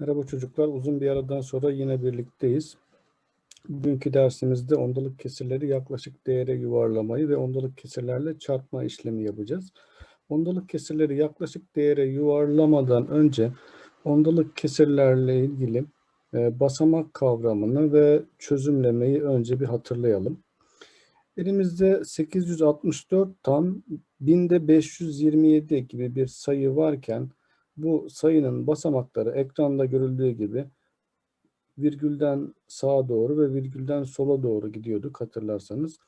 Merhaba çocuklar. Uzun bir aradan sonra yine birlikteyiz. Bugünkü dersimizde ondalık kesirleri yaklaşık değere yuvarlamayı ve ondalık kesirlerle çarpma işlemi yapacağız. Ondalık kesirleri yaklaşık değere yuvarlamadan önce ondalık kesirlerle ilgili e, basamak kavramını ve çözümlemeyi önce bir hatırlayalım. Elimizde 864 tam binde 527 gibi bir sayı varken bu sayının basamakları ekranda görüldüğü gibi virgülden sağa doğru ve virgülden sola doğru gidiyorduk hatırlarsanız.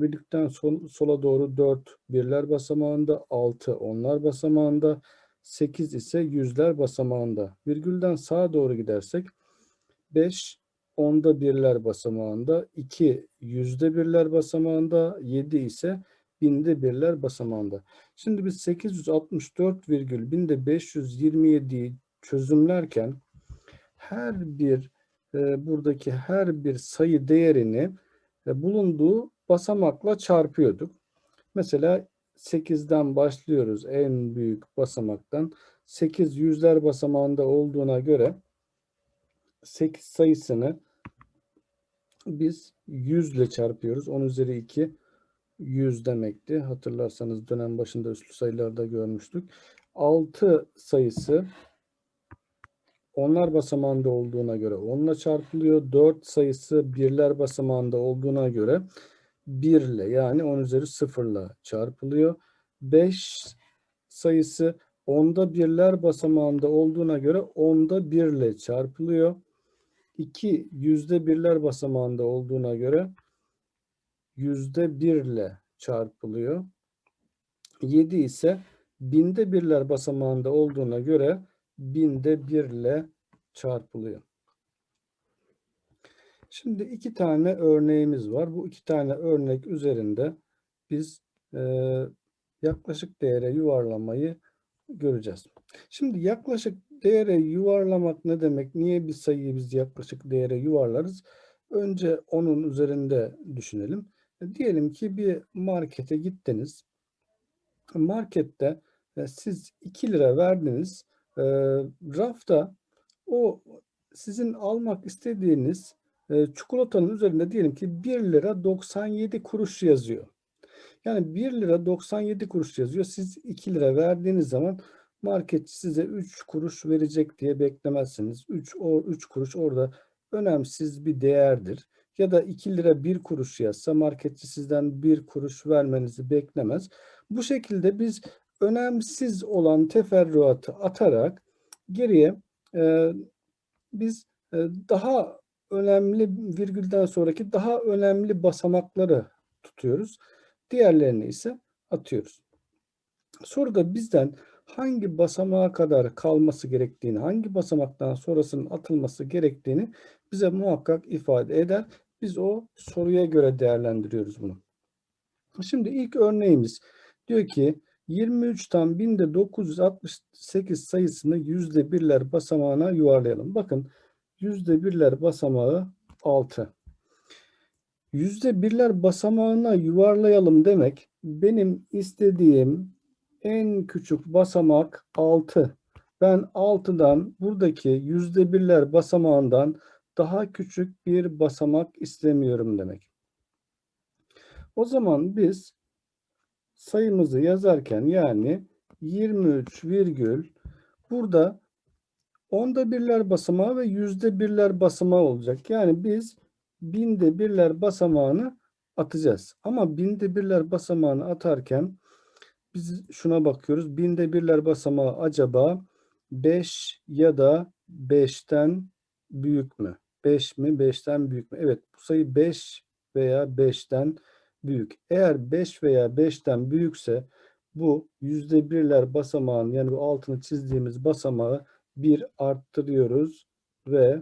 Virgülden sol, sola doğru 4 birler basamağında, 6 onlar basamağında, 8 ise yüzler basamağında. Virgülden sağa doğru gidersek 5 onda birler basamağında, 2 yüzde birler basamağında, 7 ise binde birler basamağında. Şimdi biz 864,binde 527'yi çözümlerken her bir e, buradaki her bir sayı değerini e, bulunduğu basamakla çarpıyorduk. Mesela 8'den başlıyoruz en büyük basamaktan. 8 yüzler basamağında olduğuna göre 8 sayısını biz 100 ile çarpıyoruz. 10 üzeri 2 100 demekti. Hatırlarsanız dönem başında üslü sayılarda görmüştük. 6 sayısı onlar basamağında olduğuna göre 10 ile çarpılıyor. 4 sayısı birler basamağında olduğuna göre 1 ile yani 10 üzeri 0 ile çarpılıyor. 5 sayısı onda birler basamağında olduğuna göre onda 1 ile çarpılıyor. 2 yüzde birler basamağında olduğuna göre yüzde birle çarpılıyor. 7 ise binde birler basamağında olduğuna göre binde birle çarpılıyor. Şimdi iki tane örneğimiz var. Bu iki tane örnek üzerinde biz e, yaklaşık değere yuvarlamayı göreceğiz. Şimdi yaklaşık değere yuvarlamak ne demek? Niye bir sayıyı biz yaklaşık değere yuvarlarız? Önce onun üzerinde düşünelim. Diyelim ki bir markete gittiniz. Markette e, siz 2 lira verdiniz. E, rafta o sizin almak istediğiniz e, çikolatanın üzerinde diyelim ki 1 lira 97 kuruş yazıyor. Yani 1 lira 97 kuruş yazıyor. Siz 2 lira verdiğiniz zaman marketçi size 3 kuruş verecek diye beklemezsiniz. 3 o 3 kuruş orada önemsiz bir değerdir. Ya da 2 lira 1 kuruş yazsa marketçi sizden 1 kuruş vermenizi beklemez. Bu şekilde biz önemsiz olan teferruatı atarak geriye e, biz e, daha önemli virgülden sonraki daha önemli basamakları tutuyoruz. Diğerlerini ise atıyoruz. Soruda bizden hangi basamağa kadar kalması gerektiğini, hangi basamaktan sonrasının atılması gerektiğini bize muhakkak ifade eder. Biz o soruya göre değerlendiriyoruz bunu. Şimdi ilk örneğimiz diyor ki 23'ten binde 968 sayısını yüzde birler basamağına yuvarlayalım. Bakın yüzde birler basamağı 6. Yüzde birler basamağına yuvarlayalım demek benim istediğim en küçük basamak 6. Ben 6'dan buradaki yüzde birler basamağından daha küçük bir basamak istemiyorum demek. O zaman biz sayımızı yazarken yani 23 virgül burada onda birler basamağı ve yüzde birler basamağı olacak. Yani biz binde birler basamağını atacağız. Ama binde birler basamağını atarken biz şuna bakıyoruz. Binde birler basamağı acaba 5 ya da 5'ten büyük mü? 5 mi? 5'ten büyük mü? Evet bu sayı 5 veya 5'ten büyük. Eğer 5 veya 5'ten büyükse bu yüzde birler basamağın yani bu altını çizdiğimiz basamağı bir arttırıyoruz ve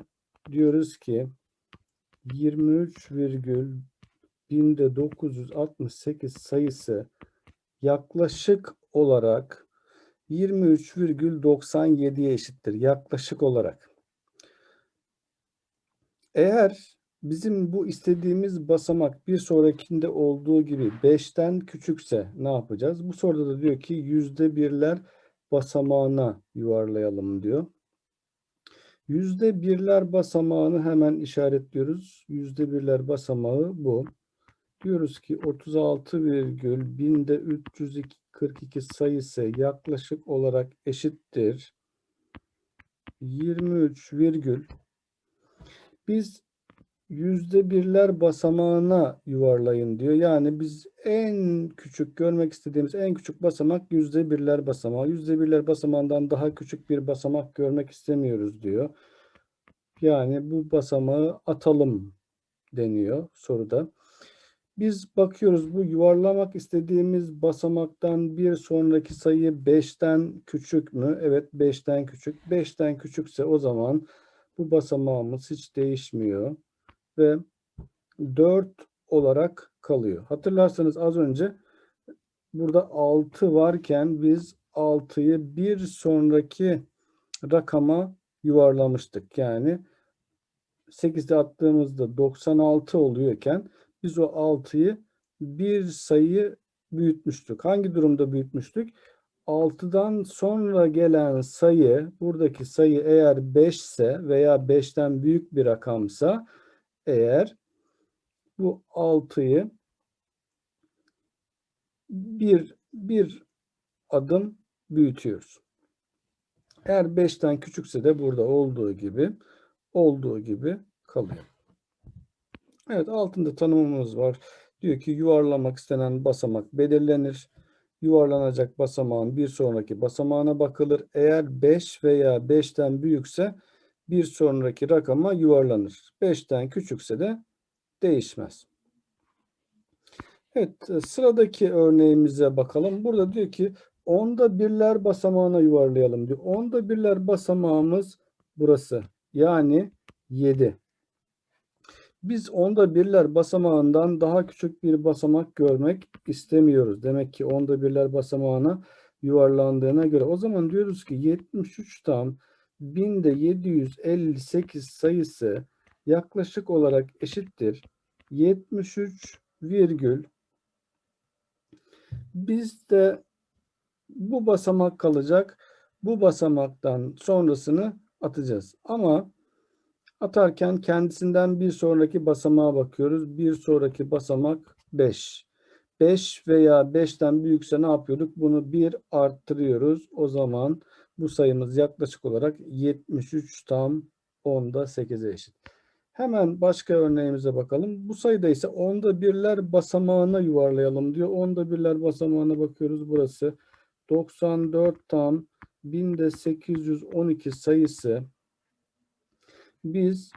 diyoruz ki 23 virgül binde 968 sayısı yaklaşık olarak 23,97'ye eşittir. Yaklaşık olarak. Eğer bizim bu istediğimiz basamak bir sonrakinde olduğu gibi 5'ten küçükse ne yapacağız? Bu soruda da diyor ki yüzde birler basamağına yuvarlayalım diyor. Yüzde birler basamağını hemen işaretliyoruz. Yüzde birler basamağı bu. Diyoruz ki 36 virgül binde 342 sayısı yaklaşık olarak eşittir. 23 virgül biz yüzde birler basamağına yuvarlayın diyor. Yani biz en küçük görmek istediğimiz en küçük basamak yüzde birler basamağı. Yüzde birler basamağından daha küçük bir basamak görmek istemiyoruz diyor. Yani bu basamağı atalım deniyor soruda. Biz bakıyoruz bu yuvarlamak istediğimiz basamaktan bir sonraki sayı 5'ten küçük mü? Evet 5'ten küçük. 5'ten küçükse o zaman bu basamağımız hiç değişmiyor ve 4 olarak kalıyor. Hatırlarsanız az önce burada 6 varken biz 6'yı bir sonraki rakama yuvarlamıştık. Yani 8'de attığımızda 96 oluyorken biz o 6'yı bir sayı büyütmüştük. Hangi durumda büyütmüştük? 6'dan sonra gelen sayı, buradaki sayı eğer 5 ise veya 5'ten büyük bir rakamsa eğer bu 6'yı bir, bir adım büyütüyoruz. Eğer 5'ten küçükse de burada olduğu gibi olduğu gibi kalıyor. Evet altında tanımımız var. Diyor ki yuvarlamak istenen basamak belirlenir. Yuvarlanacak basamağın bir sonraki basamağına bakılır. Eğer 5 veya 5'ten büyükse bir sonraki rakama yuvarlanır. 5'ten küçükse de değişmez. Evet sıradaki örneğimize bakalım. Burada diyor ki onda birler basamağına yuvarlayalım diyor. Onda birler basamağımız burası. Yani 7. Biz onda birler basamağından daha küçük bir basamak görmek istemiyoruz. Demek ki onda birler basamağına yuvarlandığına göre. O zaman diyoruz ki 73 tam binde 758 sayısı yaklaşık olarak eşittir. 73 virgül bizde bu basamak kalacak. Bu basamaktan sonrasını atacağız. Ama atarken kendisinden bir sonraki basamağa bakıyoruz. Bir sonraki basamak 5. 5 veya 5'ten büyükse ne yapıyorduk? Bunu 1 arttırıyoruz. O zaman bu sayımız yaklaşık olarak 73 tam 10'da 8'e eşit. Hemen başka örneğimize bakalım. Bu sayıda ise onda birler basamağına yuvarlayalım diyor. Onda birler basamağına bakıyoruz. Burası 94 tam binde 812 sayısı biz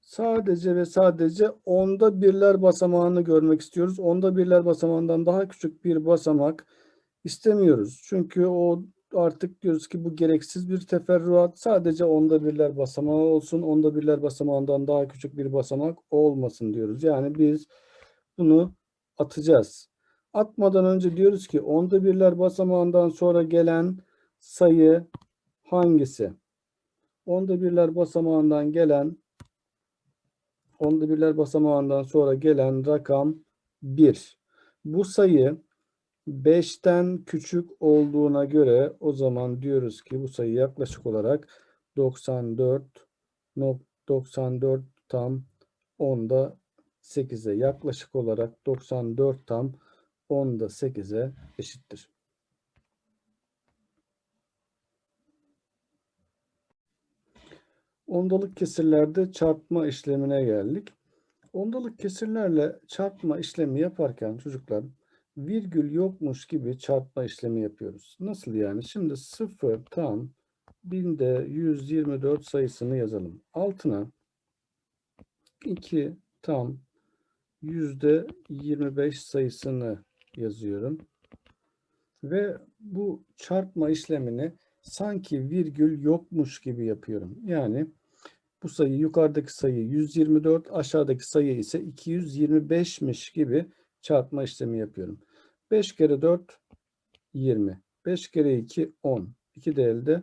sadece ve sadece onda birler basamağını görmek istiyoruz. Onda birler basamağından daha küçük bir basamak istemiyoruz. Çünkü o artık diyoruz ki bu gereksiz bir teferruat. Sadece onda birler basamağı olsun. Onda birler basamağından daha küçük bir basamak olmasın diyoruz. Yani biz bunu atacağız. Atmadan önce diyoruz ki onda birler basamağından sonra gelen sayı hangisi? Onda birler basamağından gelen onda birler basamağından sonra gelen rakam 1. Bu sayı 5'ten küçük olduğuna göre o zaman diyoruz ki bu sayı yaklaşık olarak 94 94 tam 10'da 8'e yaklaşık olarak 94 tam 10'da 8'e eşittir. Ondalık kesirlerde çarpma işlemine geldik. Ondalık kesirlerle çarpma işlemi yaparken çocuklar virgül yokmuş gibi çarpma işlemi yapıyoruz. Nasıl yani? Şimdi 0 tam binde 124 sayısını yazalım. Altına 2 tam yüzde 25 sayısını yazıyorum. Ve bu çarpma işlemini sanki virgül yokmuş gibi yapıyorum. Yani bu sayı yukarıdaki sayı 124, aşağıdaki sayı ise 225'miş gibi çarpma işlemi yapıyorum. 5 kere 4 20. 5 kere 2 10. 2 de elde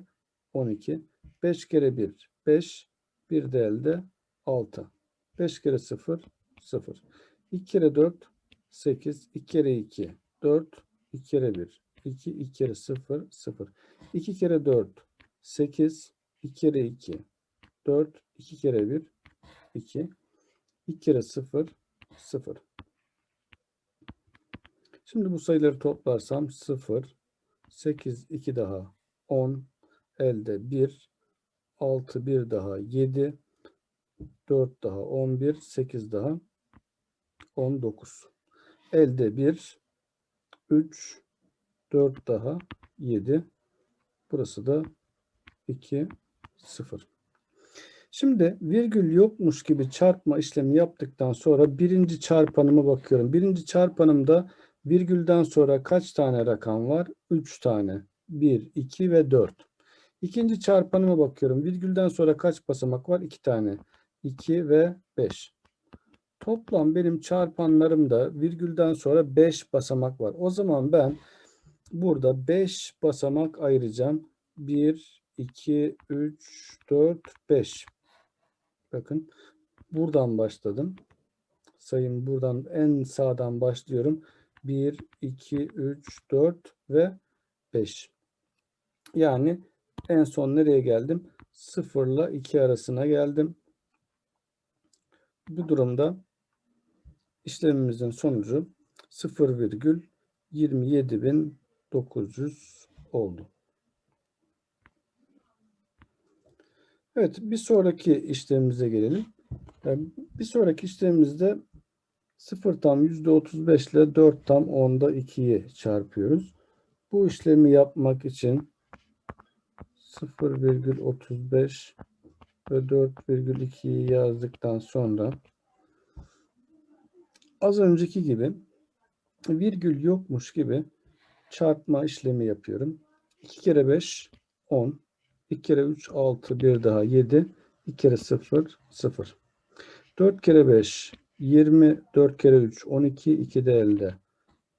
12. 5 kere 1 5. 1 de elde 6. 5 kere 0 0. 2 kere 4 8. 2 kere 2 4. 2 kere 1 2. 2 kere 0 0. 2 kere 4 8. 2 kere 2 4 2 kere 1 2 2 kere 0 0 Şimdi bu sayıları toplarsam 0 8 2 daha 10 elde 1 6 1 daha 7 4 daha 11 8 daha 19 elde 1 3 4 daha 7 burası da 2 0 Şimdi virgül yokmuş gibi çarpma işlemi yaptıktan sonra birinci çarpanıma bakıyorum. Birinci çarpanımda virgülden sonra kaç tane rakam var? 3 tane. 1, 2 ve 4. İkinci çarpanıma bakıyorum. Virgülden sonra kaç basamak var? 2 tane. 2 ve 5. Toplam benim çarpanlarımda virgülden sonra 5 basamak var. O zaman ben burada 5 basamak ayıracağım. 1, 2, 3, 4, 5. Bakın buradan başladım. Sayım buradan en sağdan başlıyorum. 1, 2, 3, 4 ve 5. Yani en son nereye geldim? 0 ile 2 arasına geldim. Bu durumda işlemimizin sonucu 0,27900 oldu. Evet, bir sonraki işlemimize gelelim. Bir sonraki işlemimizde 0 tam %35 ile 4 tam 10'da 2'yi çarpıyoruz. Bu işlemi yapmak için 0,35 ve 4,2'yi yazdıktan sonra az önceki gibi virgül yokmuş gibi çarpma işlemi yapıyorum. 2 kere 5 10 2 kere 3 6 bir daha 7 2 kere 0 0 4 kere 5 20 4 kere 3 12 2 de elde.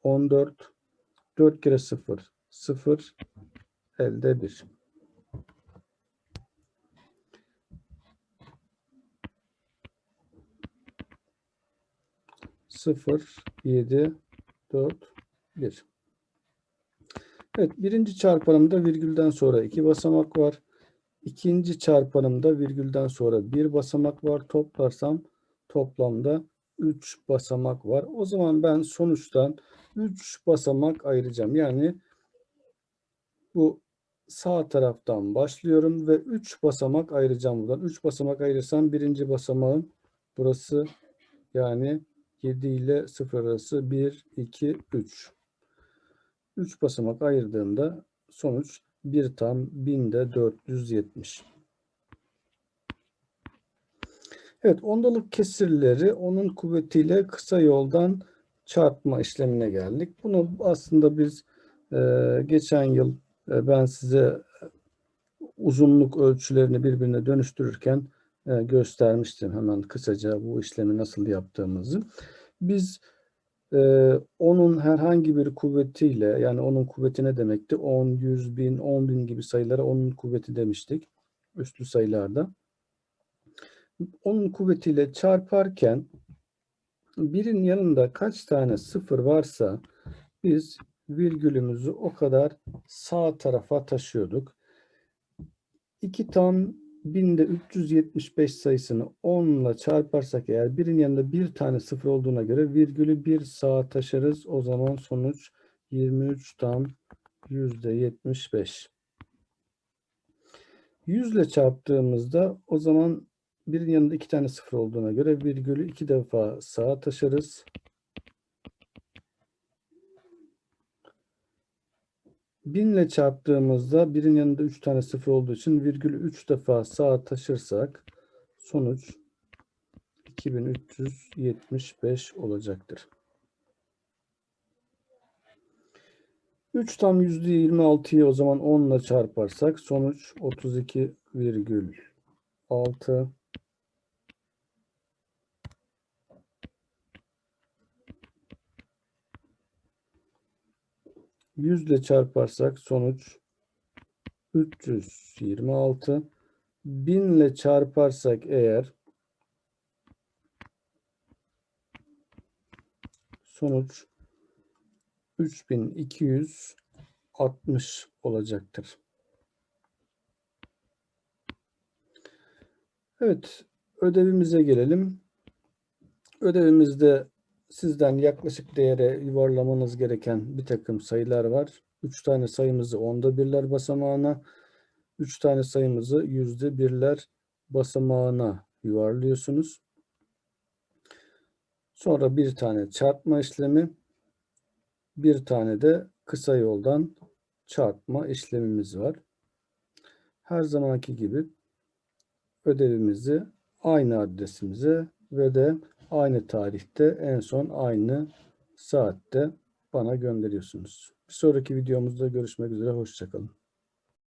14 4 kere 0 0 elde 1 0 7 4 1 Evet birinci çarpanımda virgülden sonra iki basamak var. İkinci çarpanımda virgülden sonra bir basamak var. Toplarsam toplamda 3 basamak var. O zaman ben sonuçtan 3 basamak ayıracağım. Yani bu sağ taraftan başlıyorum ve 3 basamak ayıracağım buradan. 3 basamak ayırırsam birinci basamağın burası yani 7 ile 0 arası 1, 2, 3. 3 basamak ayırdığımda sonuç 1 tam 1000'de 470. Evet ondalık kesirleri onun kuvvetiyle kısa yoldan çarpma işlemine geldik. Bunu aslında biz e, geçen yıl e, ben size uzunluk ölçülerini birbirine dönüştürürken e, göstermiştim hemen kısaca bu işlemi nasıl yaptığımızı. Biz ee, onun herhangi bir kuvvetiyle yani onun kuvveti ne demekti? 10, 100 bin, 10 bin gibi sayılara onun kuvveti demiştik. Üstlü sayılarda. Onun kuvvetiyle çarparken birin yanında kaç tane sıfır varsa biz virgülümüzü o kadar sağ tarafa taşıyorduk. 2 tam binde 375 sayısını 10 ile çarparsak eğer birin yanında bir tane sıfır olduğuna göre virgülü bir sağa taşırız. O zaman sonuç 23 tam yüzde 75. 100 ile çarptığımızda o zaman birin yanında iki tane sıfır olduğuna göre virgülü iki defa sağa taşırız. 1000 ile çarptığımızda birin yanında 3 tane sıfır olduğu için virgülü 3 defa sağa taşırsak sonuç 2375 olacaktır. 3 tam %26'yı o zaman 10 ile çarparsak sonuç 32,6 100 ile çarparsak sonuç 326. 1000 ile çarparsak eğer sonuç 3260 olacaktır. Evet, ödevimize gelelim. Ödevimizde sizden yaklaşık değere yuvarlamanız gereken bir takım sayılar var. 3 tane sayımızı onda birler basamağına, 3 tane sayımızı yüzde birler basamağına yuvarlıyorsunuz. Sonra bir tane çarpma işlemi, bir tane de kısa yoldan çarpma işlemimiz var. Her zamanki gibi ödevimizi aynı adresimize ve de aynı tarihte en son aynı saatte bana gönderiyorsunuz. Bir sonraki videomuzda görüşmek üzere. Hoşçakalın.